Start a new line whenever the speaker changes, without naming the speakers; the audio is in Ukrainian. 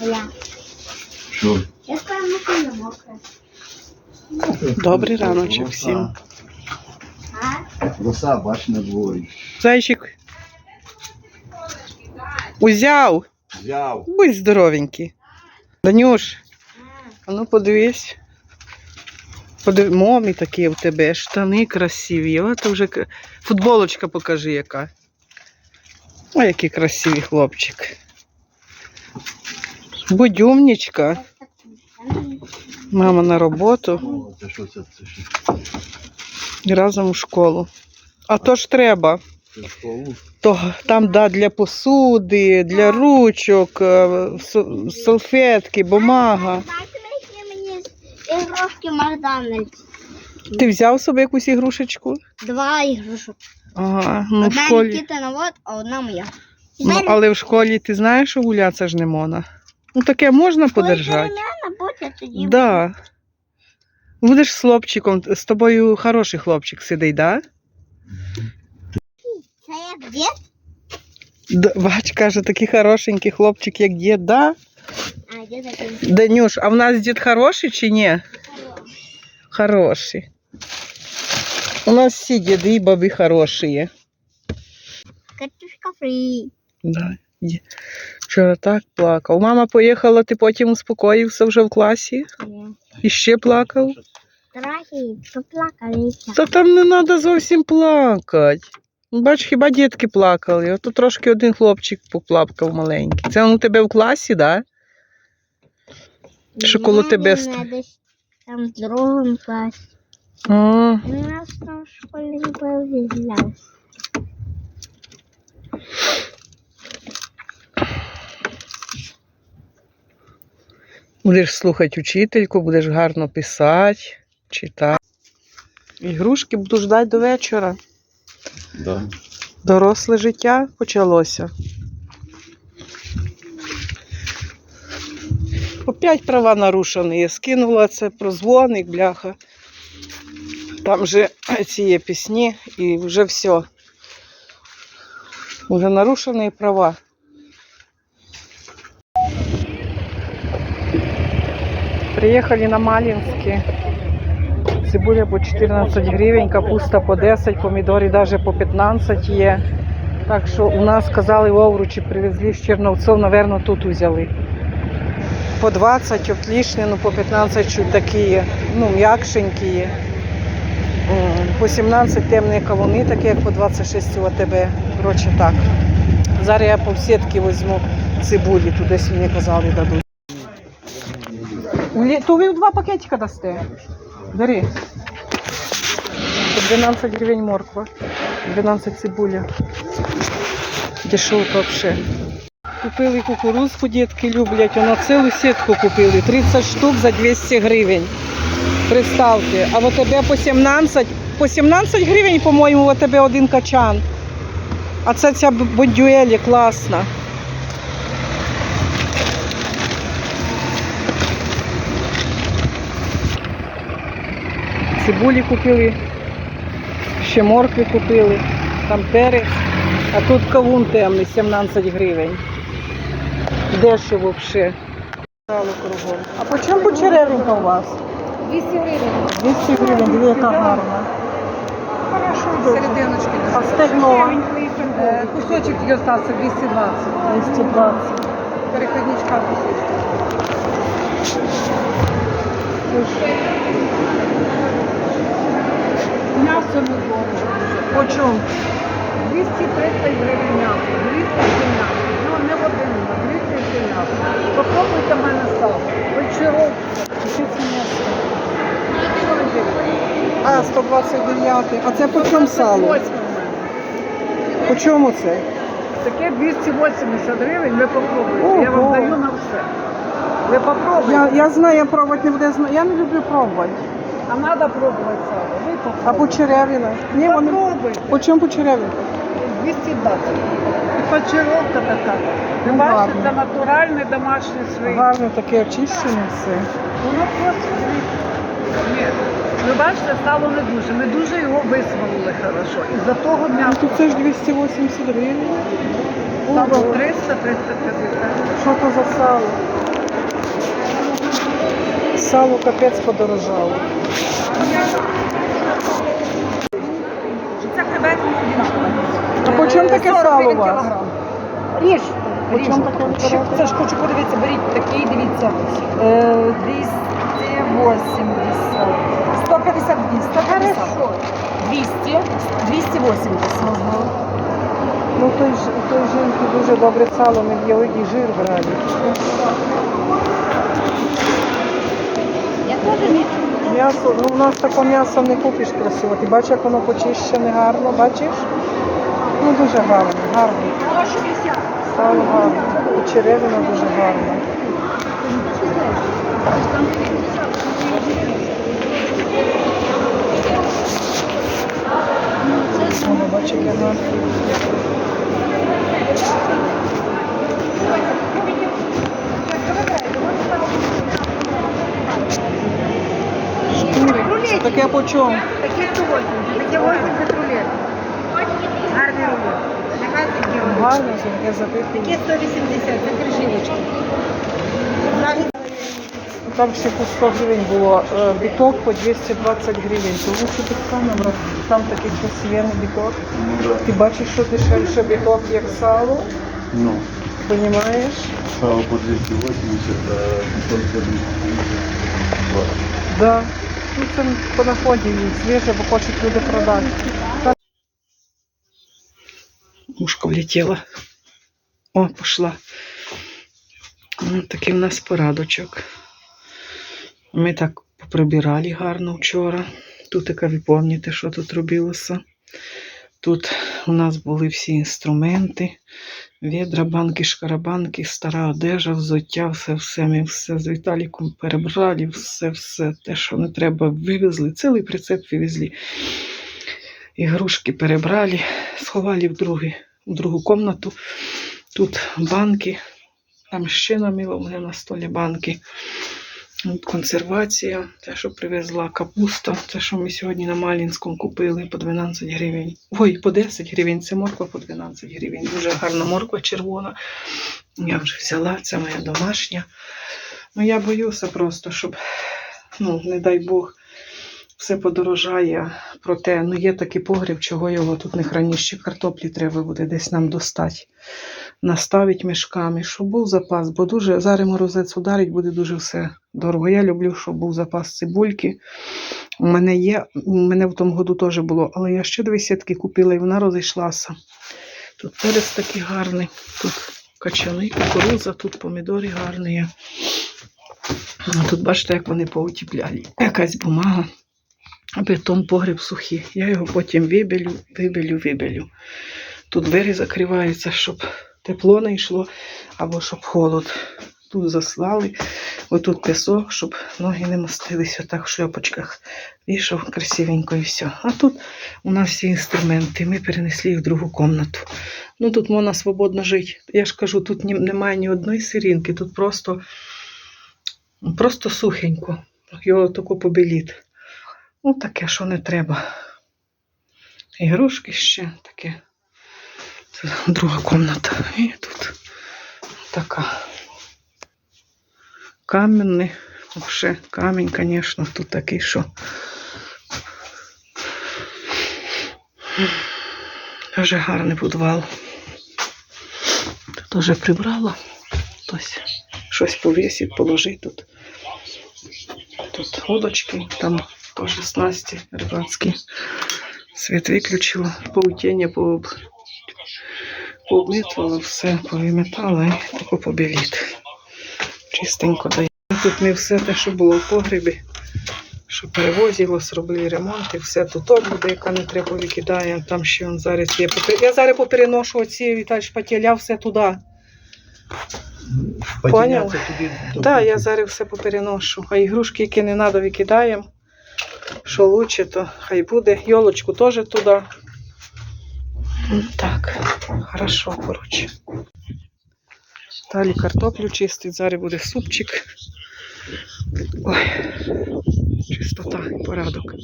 Я.
Що?
Я.
Добрий раночок всім.
А?
Роса, бач, на дворі.
Зайчик. Узяв.
Взяв.
Будь здоровенький. Данюш, а ну подивись. Подив... Момі такі в тебе, штани красиві. От вже к- футболочка покажи яка. Ой, який красивий хлопчик. Будь умнічка. Мама на роботу
О, це що це? Це що?
і разом у школу. А то ж треба.
Це в школу?
То там да, для посуди, для ручок, е, салфетки, бумага.
Бачите, які мені ігрушки Макдональдс.
Ти взяв собі якусь ігрушечку?
Два ігрушок.
Ага, ну в
Одна
школі.
Нікітина, от, а одна моя.
Ну, але в школі ти знаєш, що гулятися ж не можна. Ну таке можна подержати.
Тоді
Да. Будеш з хлопчиком, з тобою хороший хлопчик сидить, да?
Це як дід?
Д- Бач, каже, такий хорошенький хлопчик, як дід, да?
А, дід такий.
Данюш, а в нас дід хороший чи ні? Хороший. У нас всі діди і баби хороші.
Катюшка фрі.
Да. Вчора так плакав. Мама поїхала, ти потім успокоївся вже в класі і ще плакав.
Трохи поплакалися.
Та там не треба зовсім плакати. Бач, хіба дітки плакали. Ото трошки один хлопчик поплакав маленький. Це він у тебе в класі, так? Що коло тебе
десь Там в другому класі. У нас там в школі не повезло.
Будеш слухати учительку, будеш гарно писати, читати. Ігрушки буду ждати до вечора.
Да.
Доросле життя почалося. Опять права нарушені. Я скинула це про дзвоник, бляха. Там же ці є пісні і вже все. Уже нарушені права. Приїхали на Малінське. Цибуля по 14 гривень, капуста по 10, помідори навіть по 15 є. Так що у нас сказали в Овручі привезли з Черновців, напевно, тут взяли. По 20 отлічні, ну по 15 чуть такі, ну, м'якшенькі. По 17 темні кавуни, такі як по 26 у АТБ. Коротше так. Зараз я по сітки візьму цибулі, туди мені казали дадуть. Лі- То два пакетика дасте? Бери. 12 гривень морква, 12 цибуля. Дешевка взагалі. Купили кукурузку, дітки люблять, вона цілу сітку купили, 30 штук за 200 гривень. Представте, а в тебе по 17, по 17 гривень, по-моєму, в тебе один качан. А це ця бондюелі класна. Цибулі купили, ще моркви купили, там перець, а тут кавун темний 17 гривень. Дешево взагалі. А по чому почеревинка у вас?
200 гривень.
200 гривень, диви, яка гарна.
Серединочки.
А стегно
Е, Кусочок тільки остався 220.
220.
Переходничка кусочка. М'ясо не дорого.
По чому?
230 гривень м'ясо, 200 м'ясо. Ну, не один, а 200 м'ясо. Попробуйте в мене сало. Вечоров.
А, 129. А це по чому сало? По чому це?
Таке 280 гривень, ви попробуйте. Я вам
Ого.
даю на все. Ви попробуйте.
Я, я знаю, я пробувати не буду. Я не люблю пробувати.
А треба пробувати сало. Ви
А
попробуйте.
почеревина? Ні, вони...
Попробуйте.
По чому почеревина?
220. І пачеровка така. Ви
Ну,
бачите,
гарно.
це натуральне домашнє свині.
Гарно таке очищене все.
Воно просто. Ні. Ви бачите, сало не дуже. Ми дуже його висмалили хорошо. І за того
Ну,
м'ясо.
тут це ж 280 гривень.
Сало
Ого.
300, 350.
Що то за сало? Сало капець подорожало.
Це хребет.
А по чому таке
40
сало у вас?
Ріж. Це ж хочу подивитися, беріть такий, дивіться. Е, 280. 152, 150. 200, 280.
Ну той, той жінки дуже добре сало, ми в великий жир брали.
Я теж не
М'ясо, ну у нас такого м'яса не купиш красиво. Ти бачиш, як воно почищене гарно, бачиш? Ну дуже гарно, гарно. Сало гарно. Черевина дуже гарна. Бачиш, як гарно. Це таке по чому?
Такі 180, такі 80 рулет. Гарний рулет. Нехай такі рулет.
Гарно, таке забите.
Такі 180, це крижівочки.
Там ще по 100 гривень було. е, Біток по 220 гривень. То лучше бітка набрати. Там такий красивий біток.
Ну да.
Ти бачиш, що дешевше біток, як сало,
Ну,
розумієш?
сало по 280, а бетон по 220.
Да. Ну це по наході свіже, бо хочуть люди продати. Мушка влетіла. О, пішла. Ну, такий в нас порадочок. Ми так поприбирали гарно вчора. Тут, як ви що тут робилося. Тут у нас були всі інструменти, відра, банки, шкарабанки, стара одежа, взуття, все, все. Ми все з Віталіком перебрали, все, все те, що не треба, вивезли. Цілий прицеп вивезли. Ігрушки перебрали, сховали в, другий, в другу кімнату. Тут банки, там ще наміло в мене на столі банки. От консервація, те, що привезла капуста, те, що ми сьогодні на Малінському купили по 12 гривень. Ой, по 10 гривень. Це морква по 12 гривень. Дуже гарна морква червона. Я вже взяла, це моя домашня. Ну, я боюся просто, щоб, ну, не дай Бог, все подорожає. Проте, ну, є такий погріб, чого його тут не храниш. Ще картоплі треба буде десь нам достати. Наставить мішками, щоб був запас, бо дуже зараз морозець ударить, буде дуже все дорого. Я люблю, щоб був запас цибульки. У мене є, у мене в тому году теж було, але я ще дві сітки купила і вона розійшлася. Тут перець такий гарний, тут качани, кукурудза, тут помідори гарні. є. А Тут бачите, як вони поутіпляли. Якась бумага. Бетон погріб сухий. Я його потім вибелю, вибелю, вибелю. Тут двері закриваються, щоб тепло не йшло або щоб холод. Тут заслали, отут пісок, щоб ноги не мастилися так в шльопочках. Вішав красивенько і все. А тут у нас всі інструменти. Ми перенесли їх в другу кімнату. Ну тут можна свободно жити. Я ж кажу, тут немає ні одної сирінки, тут просто, просто сухенько. Його тако побеліт. Ну, таке, що не треба. Ігрушки ще таке. Друга кімната. І тут така. Кам'яний. Вообще камінь, звісно, тут такий, що. Дуже гарний підвал. Тут вже прибрала. Хтось щось повісить, положить тут. Тут удочки, там теж снасті рибацькі. Світ виключила, паутіння пооб... пообмітувала, все повиметала і тако побіліт. Чистенько дає. Тут ми все те, що було в погребі, що перевозилось, робили ремонт, і все тут буде, яка не треба викидаємо. Там ще он зараз є. Я зараз попереношу оці Віталь шпателя все туди. Поняв? Так, я зараз все попереношу. А ігрушки, які не треба, викидаємо. Що лучше, то хай буде. Йолочку теж туди. Так, хорошо, коротше. Далі картоплю чистить, зараз буде супчик. Ой, чистота порядок.